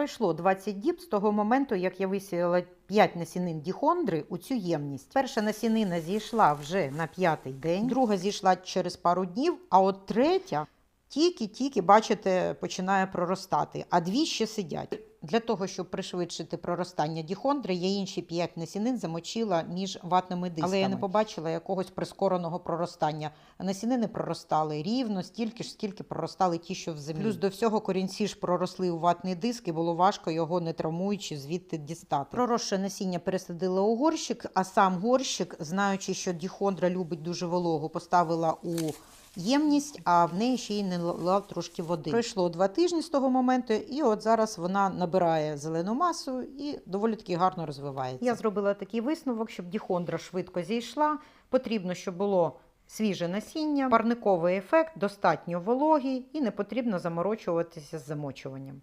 Пройшло 20 діб з того моменту, як я висіяла 5 насінин діхондри у цю ємність. Перша насінина зійшла вже на п'ятий день, друга зійшла через пару днів, а от третя тільки-тільки, бачите, починає проростати, а дві ще сидять. Для того, щоб пришвидшити проростання діхондри, я інші 5 насінин замочила між ватними дисками. Але я не побачила якогось прискореного проростання. Насінини проростали рівно, стільки ж, скільки проростали ті, що в землі. Плюс до всього корінці ж проросли у ватний диск, і було важко його не травмуючи звідти дістати. Проросше насіння пересадила у горщик, а сам горщик, знаючи, що діхондра любить дуже вологу, поставила у ємність, а в неї ще й не лав трошки води. Пройшло два тижні з того моменту, і от зараз вона набирає зелену масу і доволі таки гарно розвивається. Я зробила такий висновок, щоб діхондра швидко зійшла. Потрібно, щоб було свіже насіння, парниковий ефект, достатньо вологий і не потрібно заморочуватися з замочуванням.